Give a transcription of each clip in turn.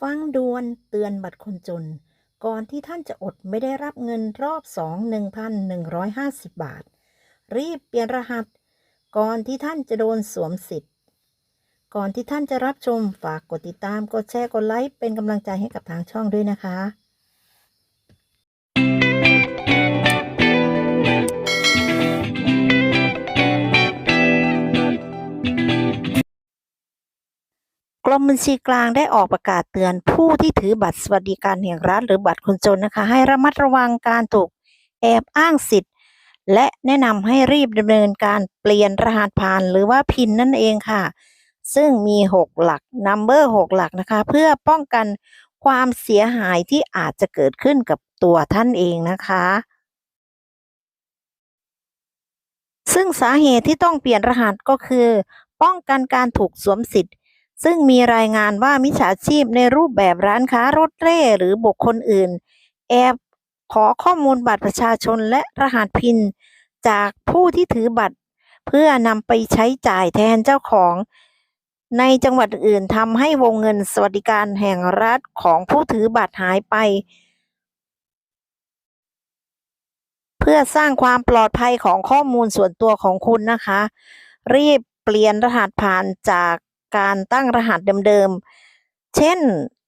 ฟังด่วนเตือนบัตรคนจน ก่อนที่ท่านจะอดไม่ได้รับเงินรอบ2 1,150บาท รีบเปลี่ยนรหัส ก่อนที่ท่านจะโดนสวมสิทธิ์ ก่อนที่ท่านจะรับชมฝากกดติดตาม กดแชร์กดไลค์เป็นกำลังใจให้กับทางช่องด้วยนะคะ มบัญชีกลางได้ออกประกาศเตือนผู้ที่ถือบัตรสวัสดิการแห่งรัฐหรือบัตรคนจนนะคะ ให้ระมัดระวังการถูกแอบอ้างสิทธิ์ และแนะนำให้รีบดำเนินการเปลี่ยนรหัสผ่านหรือว่าพินนั่นเองค่ะ ซึ่งมี 6 หลักนัมเบอร์6หลักนะคะ เพื่อป้องกันความเสียหายที่อาจจะเกิดขึ้นกับตัวท่านเองนะคะ ซึ่งสาเหตุที่ต้องเปลี่ยนรหัสก็คือ ป้องกันการถูกสวมสิทธิ์ ซึ่งมีรายงานว่ามิจฉาชีพในรูปแบบร้านค้ารถเร่หรือบุคคลอื่น แอบขอข้อมูลบัตรประชาชนและรหัสพิน จากผู้ที่ถือบัตร เพื่อนำไปใช้จ่ายแทนเจ้าของ ในจังหวัดอื่นทำให้วงเงินสวัสดิการแห่งรัฐของผู้ถือบัตรหายไป เพื่อสร้างความปลอดภัยของข้อมูลส่วนตัวของคุณนะคะ รีบเปลี่ยนรหัสผ่านจาก การตั้งรหัสเดิมๆ เช่น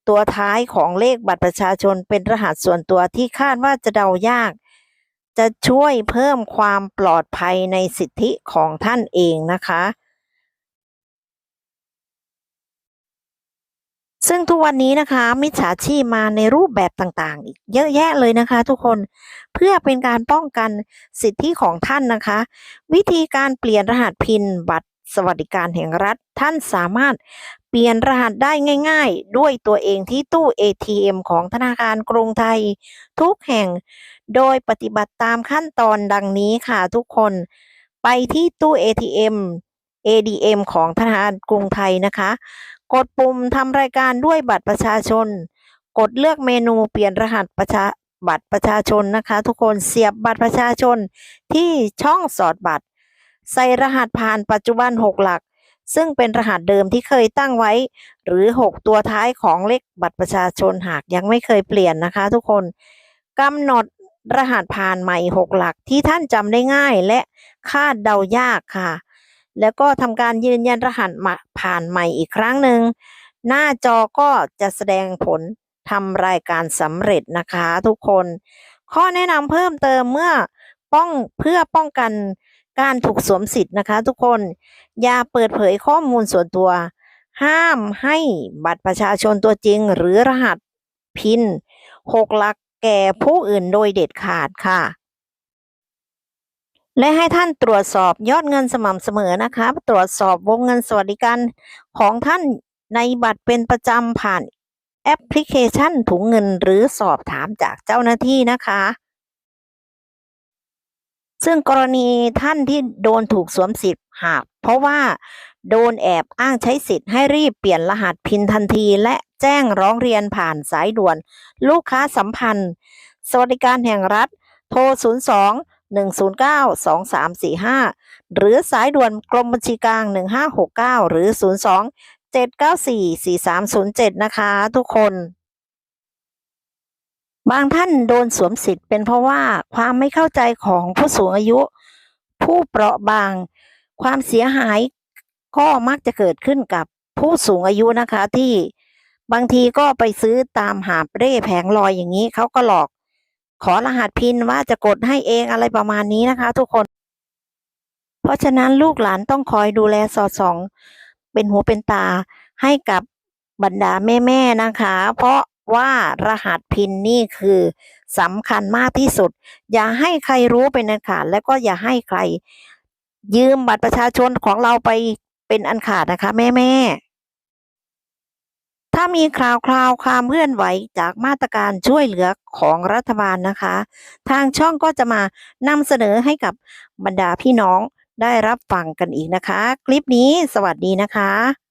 ตัวท้ายของเลขบัตรประชาชนเป็นรหัสส่วนตัวที่คาดว่าจะเดายาก จะช่วยเพิ่มความปลอดภัยในสิทธิของท่านเองนะคะ ซึ่งทุกวันนี้นะคะ มิจฉาชีพมาในรูปแบบต่างๆ อีกเยอะแยะเลยนะคะทุกคนเพื่อเป็นการป้องกันสิทธิของท่านนะคะ วิธีการเปลี่ยนรหัสพินบัตร สวัสดิการแห่งรัฐ ท่านสามารถเปลี่ยนรหัสได้ง่าย ๆ ด้วยตัวเองที่ตู้ ATM ของธนาคารกรุงไทย ทุกแห่ง โดยปฏิบัติตามขั้นตอนดังนี้ค่ะทุกคน ไปที่ตู้ ATM ADM ของธนาคารกรุงไทยนะคะ กดปุ่มทำรายการด้วยบัตรประชาชน กดเลือกเมนูเปลี่ยนรหัสประชาบัตรประชาชนนะคะ ทุกคนเสียบบัตรประชาชนที่ช่องสอดบัตร ใส่รหัสผ่านปัจจุบัน 6 หลัก ซึ่งเป็นรหัสเดิมที่เคยตั้งไว้ หรือ 6 ตัวท้ายของเลขบัตรประชาชนหากยังไม่เคยเปลี่ยนนะคะทุกคนกำหนดรหัสผ่านใหม่ 6 หลักที่ท่านจำได้ง่ายและคาดเดายากค่ะ แล้วก็ทำการยืนยันรหัสผ่านใหม่อีกครั้งหนึ่ง หน้าจอก็จะแสดงผลทำรายการสำเร็จนะคะทุกคน ข้อแนะนำเพิ่มเติมเมื่อป้องเพื่อป้องกัน การถูกสวมสิทธิ์นะคะ ทุกคนอย่าเปิดเผยข้อมูลส่วนตัว ห้ามให้บัตรประชาชนตัวจริง หรือรหัสพินหกหลักแก่ผู้อื่นโดยเด็ดขาดค่ะ และให้ท่านตรวจสอบยอดเงินสม่ำเสมอนะคะ ตรวจสอบวงเงินสวัสดิการของท่านในบัตรเป็นประจำผ่านแอปพลิเคชันถุงเงินหรือสอบถามจากเจ้าหน้าที่นะคะ ซึ่งกรณีท่านที่โดนถูกสวมสิทธิ์หากเพราะว่าโดนแอบอ้างใช้สิทธิ์ให้รีบเปลี่ยนรหัสพินทันที และแจ้งร้องเรียนผ่านสายด่วน ลูกค้าสัมพันธ์ สวัสดิการแห่งรัฐ โทร 02 109 2345 หรือสายด่วนกรมบัญชีกลาง 1569 หรือ 02 794 4307 นะคะทุกคน บางท่านโดนสวมสิทธิ์เป็นเพราะว่าความไม่เข้าใจของผู้สูงอายุ ผู้เปราะบาง ความเสียหายก็มักจะเกิดขึ้นกับผู้สูงอายุนะคะที่บางทีก็ไปซื้อตามหาเร่แผงลอยอย่างนี้เขาก็หลอก ขอรหัสพินว่าจะกดให้เองอะไรประมาณนี้นะคะ ทุกคน เพราะฉะนั้นลูกหลานต้องคอยดูแลสอดส่อง เป็นหูเป็นตาให้กับบรรดาแม่ๆนะคะ เพราะ ว่ารหัสพินนี่คือสำคัญมากที่สุด อย่าให้ใครรู้เป็นอันขาดและก็อย่าให้ใคร ยืมบัตรประชาชนของเราไปเป็นอันขาดนะคะแม่ๆถ้ามีคราวคราวความเคลื่อนไหวจากมาตรการช่วยเหลือของรัฐบาลนะคะ ทางช่องก็จะมานำเสนอให้กับบรรดาพี่น้องได้รับฟังกันอีกนะคะ คลิปนี้สวัสดีนะคะ